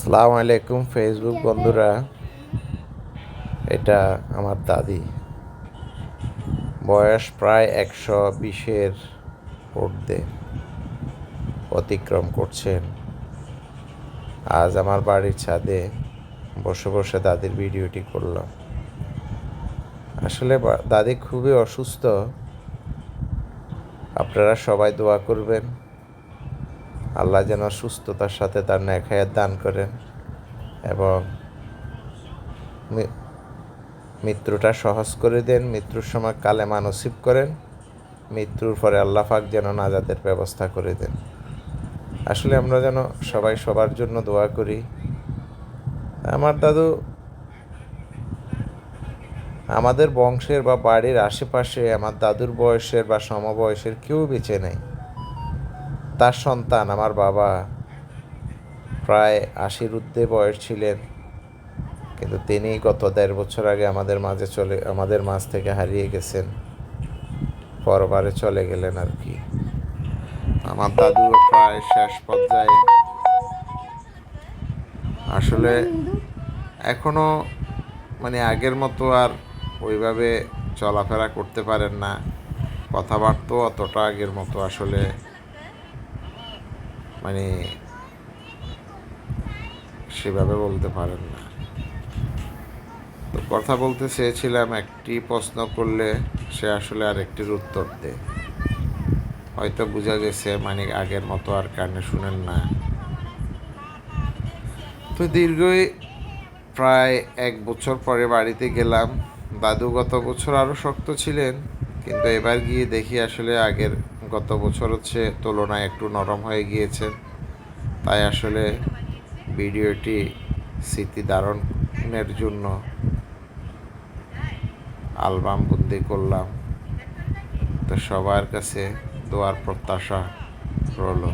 আসসালামু আলাইকুম ফেসবুক বন্ধুরা। এটা আমার দাদি। বয়স প্রায় একশো বিশের ঊর্ধ্বে। অতিক্রম করছেন। আজ আমার বাড়ির ছাদে বসে বসে দাদির ভিডিওটি করলাম। আসলে দাদি খুবই অসুস্থ। আপনারা সবাই দোয়া করবেন। আল্লাহ যেন সুস্থতার সাথে তার নেখায়াত দান করেন এবং মৃত্যুটা সহজ করে দেন, মৃত্যুর সময় কালে নসিব করেন, মৃত্যুর পরে আল্লাহ পাক যেন নাজাতের ব্যবস্থা করে দেন। আসলে আমরা যেন সবাই সবার জন্য দোয়া করি। আমার দাদু, আমাদের বংশের বা বাড়ির আশেপাশে, আমার দাদুর বয়সের বা সমবয়সের কেউ বেঁচে নেই। তার সন্তান, আমার বাবা প্রায় আশির ঊর্ধ্বে বয়স ছিলেন। কিন্তু তিনি গত দেড় বছর আগে আমাদের মাঝে চলে, আমাদের মাঝ থেকে হারিয়ে গেছেন। পরবারে চলে গেলেন আর কি। আমার দাদু প্রায় শেষ পর্যায়ে। আসলে এখনও মানে আগের মতো আর ওইভাবে চলাফেরা করতে পারেন না। কথাবার্তাও অতটা আগের মতো আসলে মানে সেভাবে বলতে পারেন না। তো কথা বলতে চেয়েছিলাম, একটি প্রশ্ন করলে সে আসলে আরেকটির উত্তর দেয়। হয়তো বোঝা গেছে মানে আগের মতো আর কানে শুনেন না। তো দীর্ঘই প্রায় এক বছর পরে বাড়িতে গেলাম। দাদু গত বছর আরও শক্ত ছিলেন। কিন্তু এবার গিয়ে দেখি আসলে আগের গত বছর হচ্ছে তুলনায় একটু নরম হয়ে গিয়েছে। তাই আসলে ভিডিওটি স্মৃতি ধারণের জন্য অ্যালবাম বন্দি করলাম। তো সবার কাছে দোয়ার প্রত্যাশা রইল।